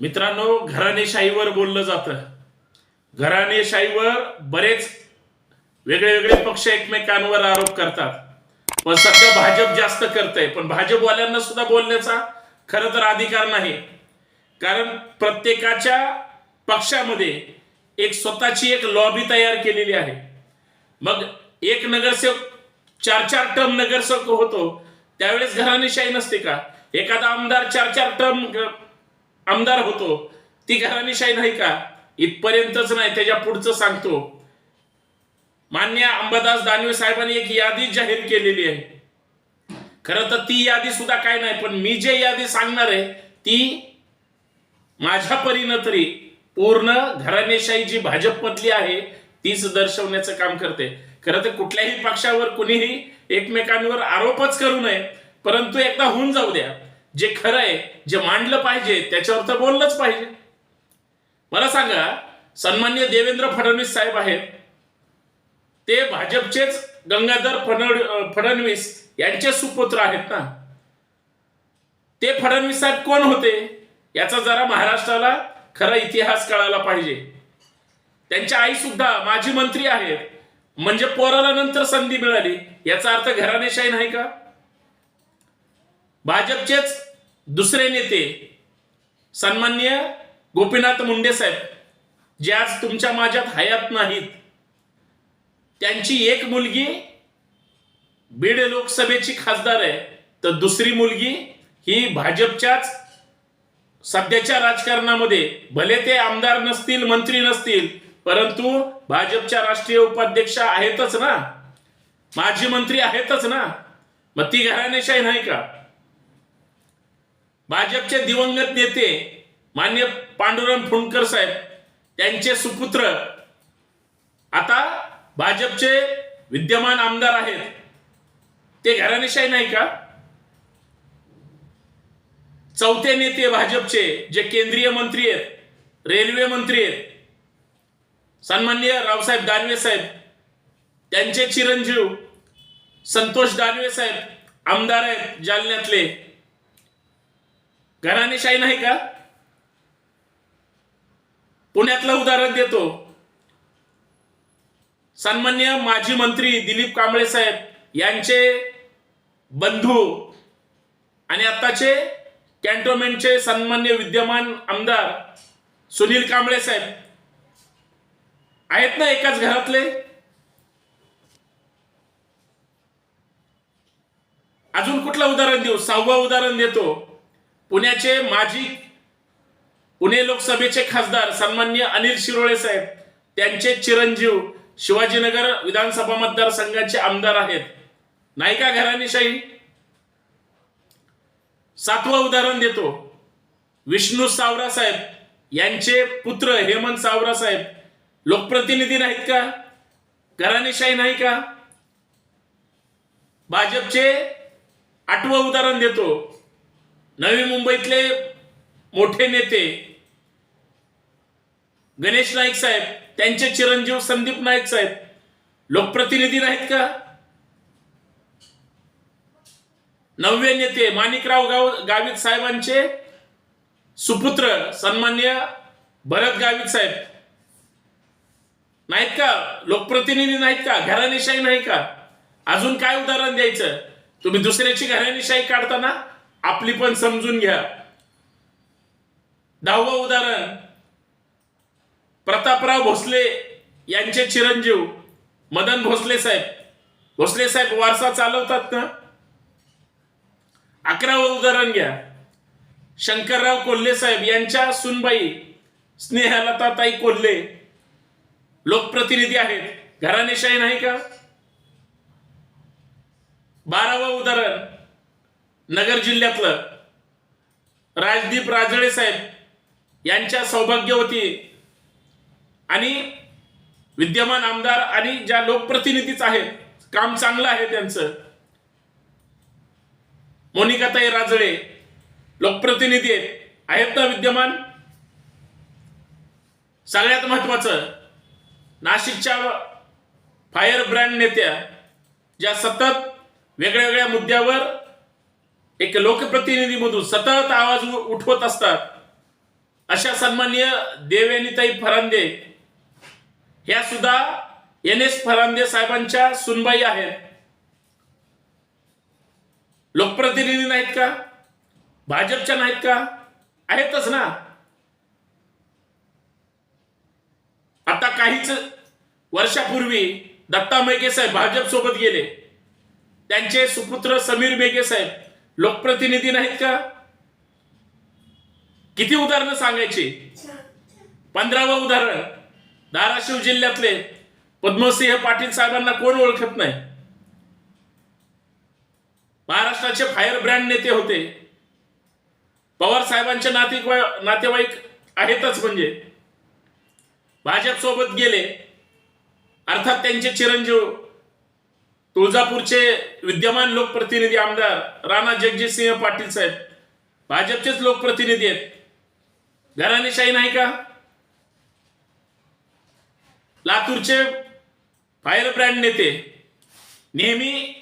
मित्रांनो घराणेशाहीवर बोललं जातं. घराणेशाहीवर बरेच वेगळे वेगळे पक्ष एकमेकांवर आरोप करतात. पण सध्या भाजप जास्त करतंय. पण भाजपवाल्यांना सुद्धा बोलण्याचा खरं तर अधिकार नाही. कारण प्रत्येकाच्या पक्षामध्ये एक स्वतःची एक लॉबी तयार केलेली आहे. मग एक नगरसेवक चार चार टर्म नगरसेवक होतो त्यावेळेस घराणेशाही नसते का? एखादा आमदार चार चार टर्म आमदार होतो. ती घराणेशाही नाही का? इथपर्यंतच नाही त्याच्या पुढचं सांगतो. मान्य अंबादास दानवे साहेबांनी एक यादी जाहीर केलेली आहे. खरं तर ती यादी सुद्धा काय नाही पण मी जे यादी सांगणार आहे ती माझ्या परीनं तरी पूर्ण घराणेशाही जी भाजपमधली आहे तीच दर्शवण्याचं काम करते. खरं तर कुठल्याही पक्षावर कुणीही एकमेकांवर आरोपच करू नये परंतु एकदा होऊन जाऊ द्या. जे खरं आहे जे मांडलं पाहिजे त्याच्यावर तर बोललंच पाहिजे. मला सांगा सन्मान्य देवेंद्र फडणवीस साहेब आहेत. ते भाजपचेच गंगाधर फडण फडणवीस यांचे सुपुत्र आहेत ना? ते फडणवीस साहेब कोण होते? याचा जरा महाराष्ट्राला खरा इतिहास कळायला पाहिजे. त्यांच्या आई सुद्धा माजी मंत्री आहेत. म्हणजे पोराला नंतर संधी मिळाली याचा अर्थ घराणेशाही नाही का? भाजपचेच दुसरे नेते सन्मान्य गोपीनाथ मुंडे साहेब जे आज तुमच्या माझ्यात हयात नाहीत त्यांची एक मुलगी बीड लोकसभेची खासदार आहे तर दुसरी मुलगी ही भाजपच्याच सध्याच्या राजकारणामध्ये भले ते आमदार नसतील मंत्री नसतील परंतु भाजपच्या राष्ट्रीय उपाध्यक्ष आहेतच ना? माजी मंत्री आहेतच ना? मग ती घराणेशाही नाही का? भाजपचे दिवंगत नेते मान्य पांडुरंग फुंडकर साहेब त्यांचे सुपुत्र. आता भाजपचे विद्यमान आमदार आहेत. ते घराणेशाही नाही का? चौथे नेते भाजपचे जे केंद्रीय मंत्री आहेत रेल्वे मंत्री आहेत. सन्मान्य रावसाहेब दानवे साहेब त्यांचे चिरंजीव संतोष दानवे साहेब आमदार आहेत जालन्यातले. घराणेशाही नाही का? पुण्यातलं उदाहरण देतो. सन्मान्य माजी मंत्री दिलीप कांबळे साहेब यांचे बंधू आणि आताचे कॅन्टोनमेंटचे सन्मान्य विद्यमान आमदार सुनील कांबळे साहेब. आहेत ना एकाच घरातले? अजून कुठलं उदाहरण देऊ? सहावं उदाहरण देतो. पुण्याचे माजी पुणे लोकसभेचे खासदार सन्मान्य अनिल शिरोळे साहेब त्यांचे चिरंजीव शिवाजीनगर विधानसभा मतदारसंघाचे आमदार आहेत. नाही का घराणेशाही सातवं उदाहरण देतो. विष्णू सावरा साहेब यांचे पुत्र हेमंत सावरा साहेब लोकप्रतिनिधी नाहीत का? घराणेशाही नाही का? भाजपचे आठवं उदाहरण देतो. नवी मुंबईतले मोठे नेते गणेश नाईक साहेब त्यांचे चिरंजीव संदीप नाईक साहेब लोकप्रतिनिधी नाहीत का? नववे नेते माणिकराव गाव गावित साहेबांचे सुपुत्र सन्मान्य भरत गावित साहेब. नाहीत का? लोकप्रतिनिधी नाहीत का? घराणेशाही नाही का? अजून काय उदाहरण द्यायचं? तुम्ही दुसऱ्याची घराणेशाही काढताना आपली पण समजून घ्या. दहावं उदाहरण. प्रतापराव भोसले यांचे चिरंजीव. मदन भोसले साहेब. भोसले साहेब वारसा चालवतात ना? अकरावं उदाहरण घ्या. शंकरराव कोल्हे साहेब यांच्या सुनबाई स्नेहलताताई कोल्हे. लोकप्रतिनिधी आहेत. घराणेशाही नाही का? बारावं उदाहरण. नगर जिल्ह्यातलं राजदीप राजळे साहेब यांच्या सौभाग्यवती आणि विद्यमान आमदार आणि ज्या लोकप्रतिनिधीच आहेत काम चांगलं आहे त्यांचं. मोनिकाताई राजळे लोकप्रतिनिधी आहेत आहेत ना विद्यमान? सगळ्यात महत्वाचं नाशिकच्या फायर ब्रँड नेत्या ज्या सतत वेगळ्या वेगळ्या मुद्द्यावर एक लोकप्रतिनिधी मधून सतत आवाज उठवत असतात. अशा सन्माननीय देवयानीताई फरांदे. ह्या सुद्धा एन एस फरांदे साहेबांच्या सुनबाई आहेत. लोकप्रतिनिधी नाहीत का? भाजपच्या नाहीत का? आहेतच ना. आता काहीच वर्षापूर्वी दत्ता मेघे साहेब भाजप सोबत गेले. त्यांचे सुपुत्र समीर मेघे साहेब. लोकप्रतिनिधी नाहीत का? किती उदाहरणं सांगायची? पंधरावं उदाहरण. धाराशिव जिल्ह्यातले पद्मसिंह पाटील साहेबांना कोण ओळखत नाही? महाराष्ट्राचे फायर ब्रँड नेते होते. पवार साहेबांचे नाते नातेवाईक आहेतच म्हणजे. भाजप सोबत गेले. अर्थात त्यांचे चिरंजीव तुळजापूरचे विद्यमान लोकप्रतिनिधी आमदार राणा जगजितसिंह पाटील साहेब भाजपचेच लोकप्रतिनिधी आहेत. घराणेशाही नाही का? लातूरचे फायर ब्रँड नेते नेहमी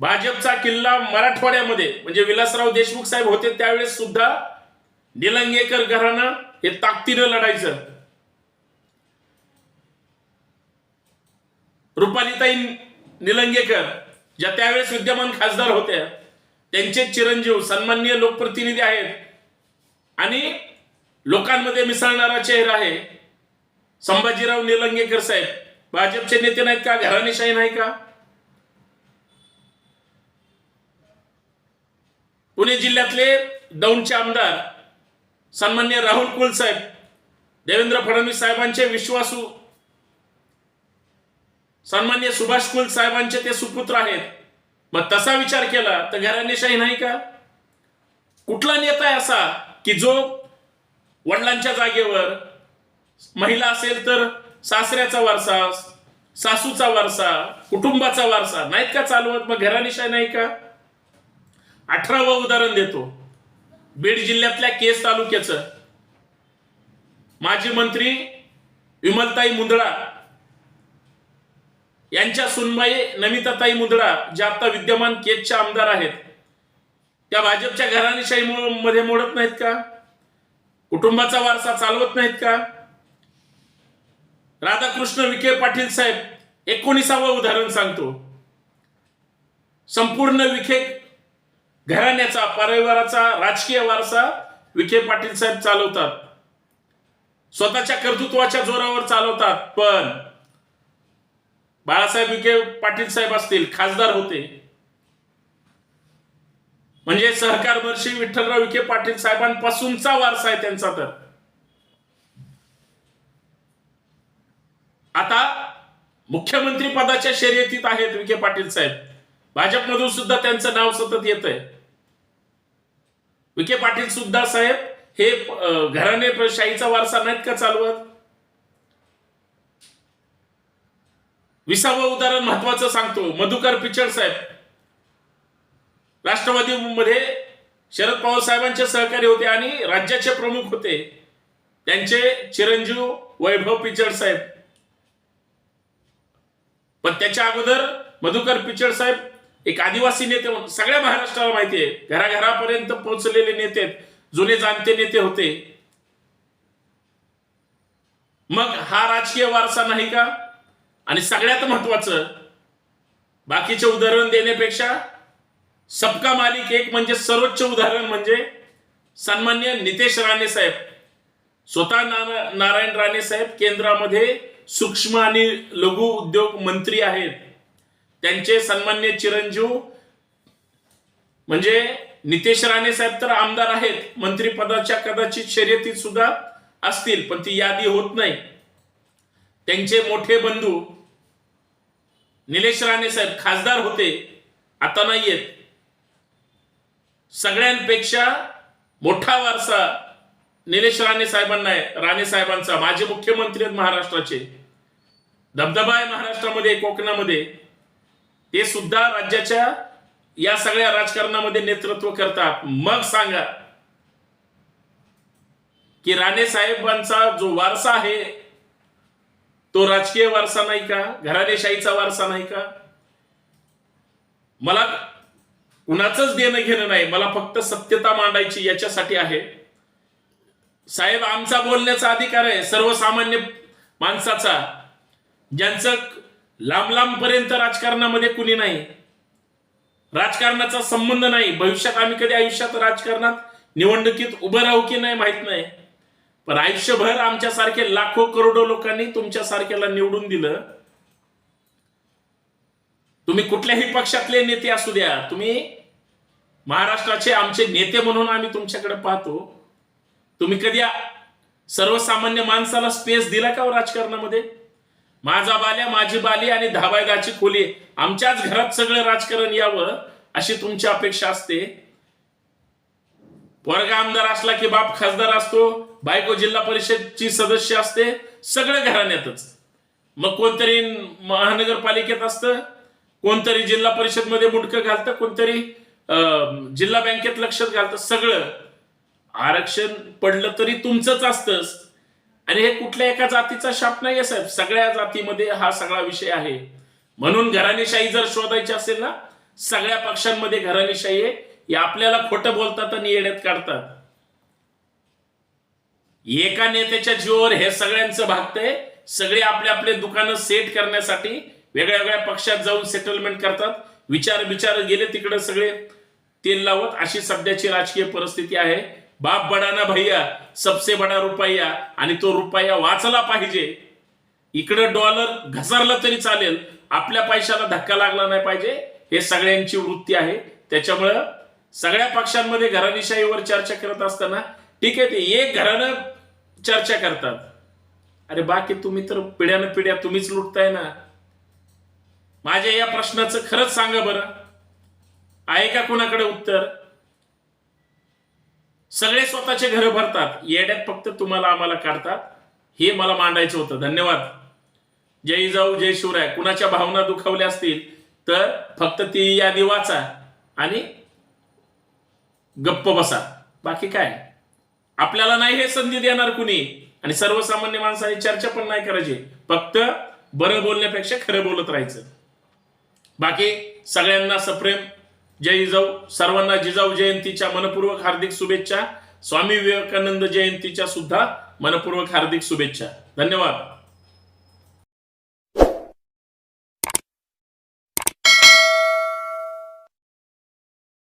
भाजपचा किल्ला मराठवाड्यामध्ये म्हणजे विलासराव देशमुख साहेब होते त्यावेळेस सुद्धा निलंगेकर घराणं हे ताकदीनं लढायचं. रुपालीताई निलंगेकर ज्या त्यावेळेस विद्यमान खासदार होत्या त्यांचे चिरंजीव सन्माननीय लोकप्रतिनिधी आहेत. आणि लोकांमध्ये मिसळणारा चेहरा आहे. संभाजीराव निलंगेकर साहेब भाजपचे नेते नाहीत का? घराणेशाही नाही का? पुणे जिल्ह्यातले दौंडचे आमदार सन्मान्य राहुल कुल साहेब देवेंद्र फडणवीस साहेबांचे विश्वासू सन्मान्य सुभाष कुल साहेबांचे ते सुपुत्र आहेत. मग तसा विचार केला तर घराणेशाही नाही का? कुठला नेता आहे असा की जो वडिलांच्या जागेवर महिला असेल तर सासऱ्याचा वारसा सासूचा वारसा कुटुंबाचा वारसा नाहीत का चालवत? मग घराणेशाही नाही का? अठरावं उदाहरण देतो. बीड जिल्ह्यातल्या केस तालुक्याचं. माजी मंत्री विमलताई मुंदळा यांच्या सुनबाई नमिताताई मुद्रा ज्या आता विद्यमान केसच्या आमदार आहेत त्या भाजपच्या घराणेशाही मध्ये मोडत नाहीत का? कुटुंबाचा वारसा चालवत नाहीत का? राधाकृष्ण विखे पाटील साहेब एकोणीसावं उदाहरण सांगतो. संपूर्ण विखे घराण्याचा परिवाराचा राजकीय वारसा विखे पाटील साहेब चालवतात. स्वतःच्या कर्तृत्वाच्या जोरावर चालवतात पण बाळासाहेब विखे पाटील साहेब असतील खासदार होते. म्हणजे सहकार वर्षी विठ्ठलराव विखे पाटील साहेबांपासूनचा वारसा आहे त्यांचा तर. आता मुख्यमंत्री पदाच्या शर्यतीत आहेत विखे पाटील साहेब. भाजपमधून सुद्धा त्यांचं नाव सतत येत आहे विखे पाटील सुद्धा साहेब हे घराणे शाहीचा वारसा नाहीत का चालवत? विसावं उदाहरण महत्वाचं सांगतो. मधुकर पिचड साहेब. राष्ट्रवादीमध्ये शरद पवार साहेबांचे सहकारी होते आणि राज्याचे प्रमुख होते. त्यांचे चिरंजीव वैभव पिचड साहेब. पण त्याच्या अगोदर मधुकर पिचड साहेब एक आदिवासी नेते म्हणून सगळ्या महाराष्ट्राला माहिती आहे. घराघरापर्यंत पोहोचलेले नेते जुने जाणते नेते होते. मग हा राजकीय वारसा नाही का? आणि सगळ्यात महत्वाचं बाकीचे उदाहरण देण्यापेक्षा सबका मालिक एक म्हणजे सर्वोच्च उदाहरण म्हणजे सन्मान्य नितेश राणे साहेब. स्वतः नारायण राणे साहेब केंद्रामध्ये सूक्ष्म आणि लघु उद्योग मंत्री आहेत. त्यांचे सन्मान्य चिरंजीव म्हणजे नितेश राणे साहेब तर आमदार आहेत मंत्रिपदाच्या कदाचित शर्यतीत सुद्धा असतील पण ती यादी होत नाही. त्यांचे मोठे बंधू निलेश राणे साहेब खासदार होते आता नाहीयेत. सगळ्यांपेक्षा मोठा वारसा निलेश राणे साहेबांना आहे राणे साहेबांचा. माजी मुख्यमंत्री आहेत महाराष्ट्राचे. धबधबा आहे महाराष्ट्रामध्ये कोकणामध्ये. ते सुद्धा राज्याच्या या सगळ्या राजकारणामध्ये नेतृत्व करतात. मग सांगा की राणे साहेबांचा जो वारसा आहे तो राजकीय वारसा नाही का? घराणेशाहीचा वारसा नाही का? मला कुणाचंच देणं घेणं नाही. मला फक्त सत्यता मांडायची याच्यासाठी आहे. साहेब आमचा बोलण्याचा अधिकार आहे. सर्वसामान्य माणसाचा. ज्यांचं लांब लांब पर्यंत राजकारणामध्ये कुणी नाही. राजकारणाचा संबंध नाही. भविष्यात आम्ही कधी आयुष्यात राजकारणात निवडणुकीत उभं राहू की नाही माहीत नाही. पण आयुष्यभर आमच्यासारखे लाखो करोडो लोकांनी तुमच्या सारख्याला निवडून दिलं. तुम्ही कुठल्याही पक्षातले नेते असू द्या तुम्ही महाराष्ट्राचे आमचे नेते म्हणून आम्ही तुमच्याकडे पाहतो. तुम्ही कधी सर्वसामान्य माणसाला स्पेस दिला का हो राजकारणामध्ये? माझा बाल्या माझी बाली आणि धाबायदाची खोली आमच्याच घरात सगळं राजकारण यावं अशी तुमची अपेक्षा असते. वर्ग आमदार असला की बाप खासदार असतो बायको जिल्हा परिषदची सदस्य असते सगळं घराण्यातच. मग कोणतरी महानगरपालिकेत असतं कोणतरी जिल्हा परिषदमध्ये मुंडकं घालतं कोणतरी जिल्हा बँकेत लक्षात घालतं सगळं. आरक्षण पडलं तरी तुमचंच असतंच. आणि हे कुठल्या एका जातीचा शाप नाही साहेब. सगळ्या जातीमध्ये हा सगळा विषय आहे. म्हणून घराणेशाही जर शोधायची असेल ना सगळ्या पक्षांमध्ये घराणेशाही आहे. आपल्याला खोटं बोलतात आणि येड्यात काढतात. एका नेत्याच्या जीवावर हे सगळ्यांचं भागतंय. सगळे आपले आपले दुकानं सेट करण्यासाठी वेगळ्या वेगळ्या पक्षात जाऊन सेटलमेंट करतात. विचार विचार गेले तिकडे सगळे. तेल लावत अशी सध्याची राजकीय परिस्थिती आहे. बाप बडाना भैया सबसे बडा रुपया आणि तो रुपया वाचला पाहिजे. इकडं डॉलर घसरला तरी चालेल. आपल्या पैशाला धक्का लागला नाही पाहिजे. हे सगळ्यांची वृत्ती आहे. त्याच्यामुळं सगळ्या पक्षांमध्ये घराणेशाहीवर चर्चा करत असताना ठीक आहे ते एक घरानं चर्चा करतात. अरे बाकी तुम्ही तर पिढ्यानं पिढ्या तुम्हीच लुटताय ना. माझ्या या प्रश्नाचं खरंच सांगा बरं. आहे का कुणाकडे उत्तर? सगळे स्वतःचे घर भरतात. येड्यात फक्त तुम्हाला आम्हाला काढतात. हे मला मांडायचं होतं. धन्यवाद. जय जाऊ जय शिवराय. कुणाच्या भावना दुखावल्या असतील तर फक्त ती यादी वाचा. आणि गप्प बसा. बाकी काय? आपल्याला नाही हे संधी देणार कुणी? आणि सर्वसामान्य माणसाने चर्चा पण नाही करायची. फक्त बरं बोलण्यापेक्षा खरं बोलत राहायचं. बाकी सगळ्यांना सप्रेम. जय जिजाऊ. सर्वांना जिजाऊ जयंतीच्या मनपूर्वक हार्दिक शुभेच्छा. स्वामी विवेकानंद जयंतीच्या सुद्धा मनपूर्वक हार्दिक शुभेच्छा. धन्यवाद.